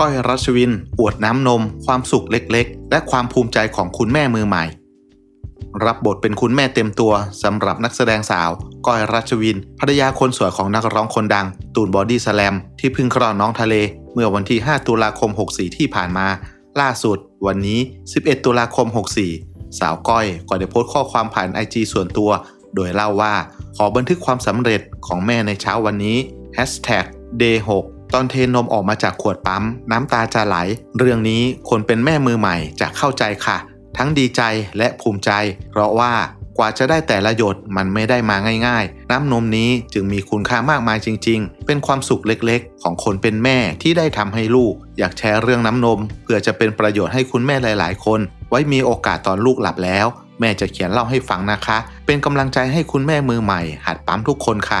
ก้อยรัชวิน อวดน้ำนม ความสุขเล็กๆ และความภูมิใจของคุณแม่มือใหม่ รับบทเป็นคุณแม่เต็มตัวสำหรับนักแสดงสาว ก้อยรัชวิน ภรรยาคนสวยของนักร้องคนดัง ตูนบอดี้สแลม ที่เพิ่งคลอดน้องทะเล เมื่อวันที่ 5 ตุลาคม 64 ที่ผ่านมา ล่าสุด วันนี้ 11 ตุลาคม 64 สาวก้อยก็ได้โพสต์ข้อความผ่านไอจส่วนตัว โดยเล่าว่าขอบันทึกความสำเร็จของแม่ในเช้าวันนี้ Day 6 ตอนเทนมออกมาจากขวดปั๊ม น้ำตาจะไหล เรื่องนี้คนเป็นแม่มือใหม่จะเข้าใจค่ะ ทั้งดีใจและภูมิใจ เพราะว่ากว่าจะได้แต่ละหยดมันไม่ได้มาง่ายๆ น้ำนมนี้จึงมีคุณค่ามากมายจริง ๆ เป็นความสุขเล็กๆ ของคนเป็นแม่ที่ได้ทำให้ลูก อยากแชร์เรื่องน้ำนม เพื่อจะเป็นประโยชน์ให้คุณแม่หลาย ๆ คน ไว้มีโอกาสตอนลูกหลับแล้ว แม่จะเขียนเล่าให้ฟังนะคะ เป็นกำลังใจให้คุณแม่มือใหม่ หัดปั๊มทุกคนค่ะ